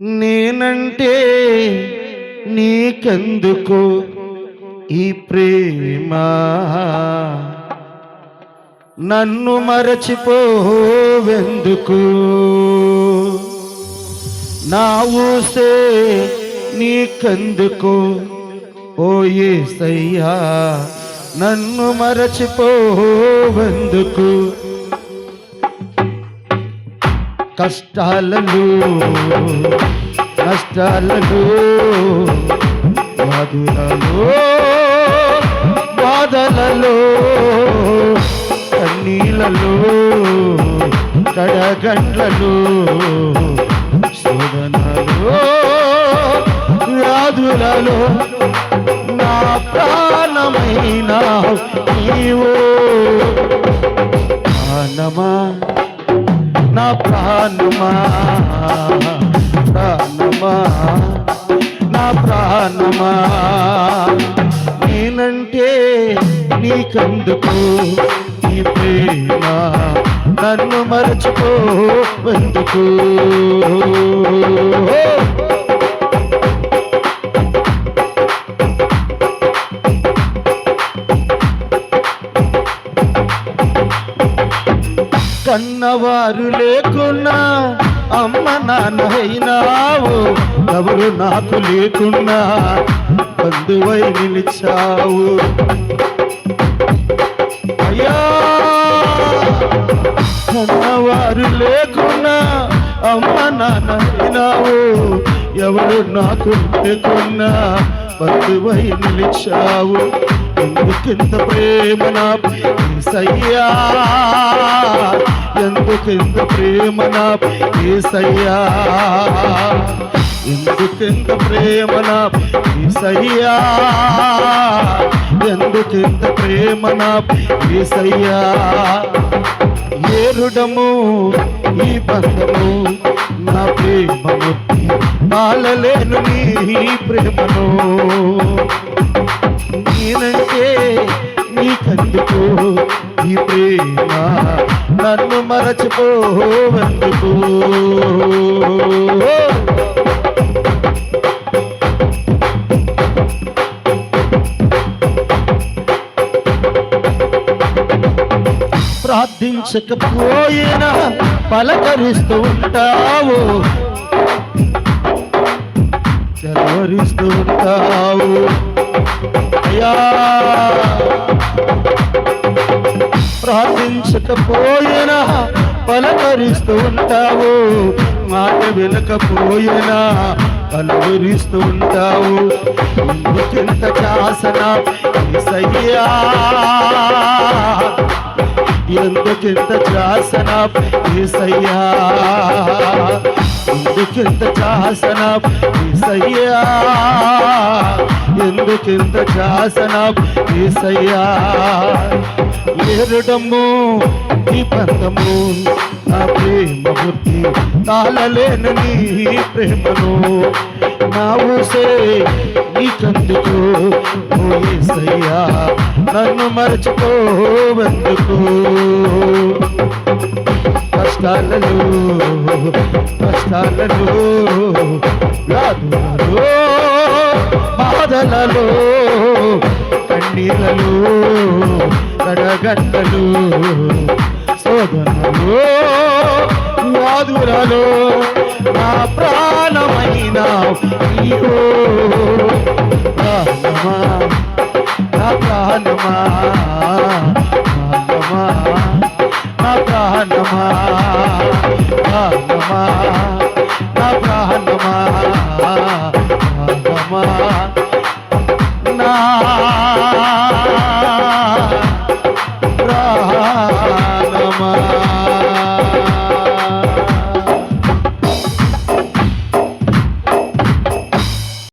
నేనంటే నీకెందుకు ఈ ప్రేమ? నన్ను మరచిపోవెందుకు? నా ఊసే నీకెందుకు? ఓ ఏసయ్యా నన్ను మరచిపోవెందుకు? కష్టాలలో నష్టాలలో బాధలలో బాధలలో కన్నీలలో కడగండ్లలో శోధనలో వ్యాధులలో నా ప్రాణమైన నీవో. ప్రాణమా నా ప్రాణమా? ప్రాణమా? నా ప్రాణమా? నేనంటే నీకందుకు? నీ ప్రేమ నన్ను మరచిపో కన్నవారు లేకున్నా అమ్మ నాన్నైనావు ఎవరు నాకు లేకున్నా బంధువై నిలిచావు. అయ్యా కన్నవారు లేకున్నా అమ్మ నాన్నైనావు ఎవరు నాకు లేకున్నా బంధువై నిలిచావు. ఎందుకింత ప్రేమ నా ఏసయ్యా? ఎందుకింత ప్రేమ నా ఏసయ్యా? ఎందుకింత ప్రేమ నా ఏసయ్యా? ఎందుకింత ప్రేమ నా ఏసయ్యా? ఏరుడము ఈ బంధము నా ప్రేమను పాలలేను నీ ప్రేమను. నేనంటే నీకందుకు? ఈ ప్రేమ నన్ను మరచిపోవెందుకు? ప్రార్థించకపోయినా పలకరిస్తూ ఉంటావు చలవరిస్తూ ఉంటావు అయ్యా! ప్రార్థించకపోయినా పలకరిస్తూ ఉంటావు మాట వినకపోయినా పలువరిస్తూ ఉంటావు ఎందుకింత శాసన సయ్యా ఎందుకింత శాసన ఏసయ్యా ఎందుకింత శాసన ఏసయ్యా ఎందుకింత శాసన ఏసయ్యా ఏరుడము ఈ బంధము నా ప్రేమ బుద్ధి తాళలేను నీ ప్రేమను. నా ఊసే నీకందుకు? ఓ ఏసయ్యా నన్ను మరచిపోవెందుకు? కష్టాలలో కష్టాలలో వ్యాధులలో బాధలలో కన్నీళ్ళలో కడగంటలు శోధనలో వ్యాధులలో నా ప్రాణమైన నీవో ప్రాణమా నా ప్రాణమా ప్రాణమా నా ప్రాణమా ప్రాణమా నా ప్రాణమా ప్రాణమా నా ప్రాణమా